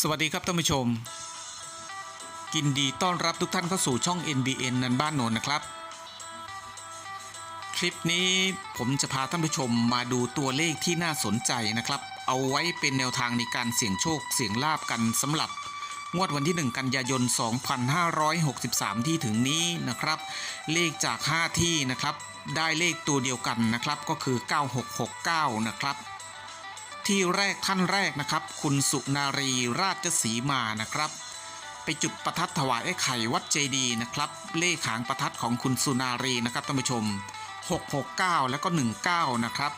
สวัสดีครับท่านผู้ชม กินดีต้อนรับทุกท่านเข้าสู่ช่อง NBN นันบ้านโนนนะครับ คลิปนี้ผมจะพาท่านผู้ชมมาดูตัวเลขที่น่าสนใจนะครับ เอาไว้เป็นแนวทางในการเสี่ยงโชคเสี่ยงลาบกันสำหรับงวดวันที่ 1 กันยายน 2563 ที่ถึงนี้นะครับ เลขจาก 5 ที่นะครับ ได้เลขตัวเดียวกันนะครับ ก็คือ 9669 นะครับ ที่แรกท่านแรกนะครับ คุณสุนารีราชสีมานะครับ ไปจุดประทัดถวายไอ้ไข่วัดเจดีย์นะครับ เลขหางประทัดของคุณสุนารีนะครับท่านผู้ชม 669 แล้วก็ 19 นะครับ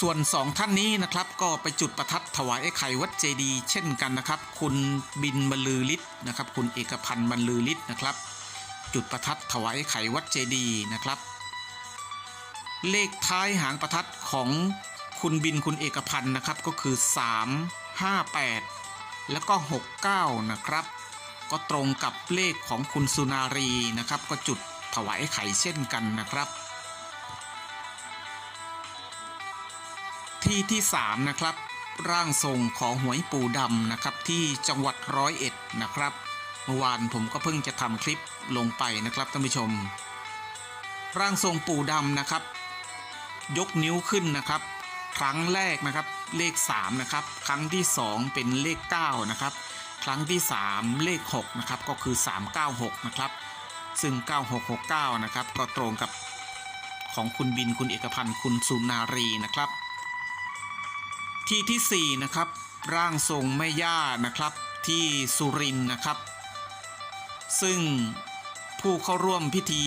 ส่วน 2 ท่านนี้นะครับก็ไปจุดประทัดถวายไอ้ไข่วัดเจดีย์เช่นกันนะครับ คุณบินบรรลือฤทธิ์นะครับ คุณเอกพันธ์บรรลือฤทธิ์นะครับ จุดประทัดถวายไอ้ไข่วัดเจดีย์นะครับ เลขท้ายหางประทัดของคุณบินคุณเอกพันธ์นะครับก็คือ 3 5 8 แล้วก็ 69 นะครับ ก็ตรงกับเลขของคุณสุนารีนะครับ ก็จุดถวายไข่เช่นกันนะครับ ที่ที่ 3 นะครับ ร่างทรงของหวยปู่ดำนะครับที่จังหวัดร้อยเอ็ดนะครับเมื่อวานผมก็เพิ่งจะทำคลิปลงไปนะครับท่านผู้ชม ร่างทรงปู่ดำนะครับ ยกนิ้วขึ้นนะครับ ครั้งแรกนะครับเลข 3 นะครับ ครั้งที่ 2 เป็นเลข 9 นะครับ ครั้งที่ 3 เลข 6 นะครับ ก็คือ 396 นะครับ ซึ่ง 9669 นะครับ ก็ตรงกับของคุณบินคุณเอกพันธ์คุณสุนารีนะครับ ที่ที่ 4 นะครับ ร่างทรงแม่ย่านะครับที่สุรินนะครับ ซึ่งผู้เข้าร่วมพิธี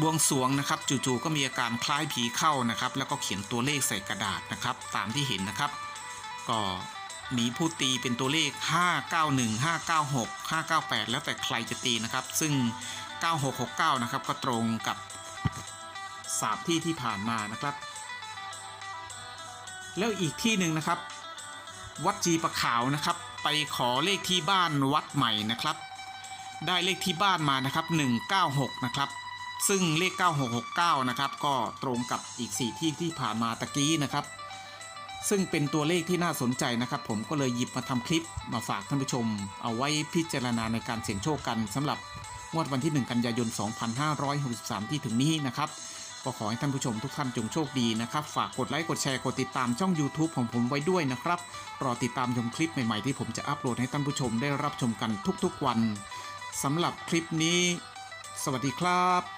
บวงสวงนะครับจู่ๆก็มีอาการคล้ายผีเข้านะครับ แล้วก็เขียนตัวเลขใส่กระดาษนะครับ ตามที่เห็นนะครับ ก็มีผู้ตีเป็นตัวเลข 591 596 598 แล้วแต่ใครจะตีนะครับ ซึ่ง 9669 นะครับ ก็ตรงกับสามที่ที่ผ่านมานะครับ แล้วอีกที่หนึ่งนะครับ วัดจีประขาวนะครับ ไปขอเลขที่บ้านวัดใหม่นะครับ ได้เลขที่บ้านมานะครับ 196 นะครับ ซึ่งเลข 9669 นะครับ ก็ตรงกับอีก 4 ที่ที่ผ่านมาตะกี้นะครับ ซึ่งเป็นตัวเลขที่น่าสนใจนะครับ ผมก็เลยหยิบมาทำคลิปมาฝากท่านผู้ชม เอาไว้พิจารณาในการเสี่ยงโชคกันสำหรับงวดวันที่ 1 กันยายน 2563 ที่ถึงนี้นะครับ ก็ขอให้ท่านผู้ชมทุกท่านจงโชคดีนะครับ ฝากกดไลค์กดแชร์กดติดตามช่อง YouTube ของผมไว้ด้วยนะครับ รอติดตามชมคลิปใหม่ ๆ ที่ผมจะอัปโหลดให้ท่านผู้ชมได้รับชมกันทุกๆวันสำหรับคลิปนี้ สวัสดีครับ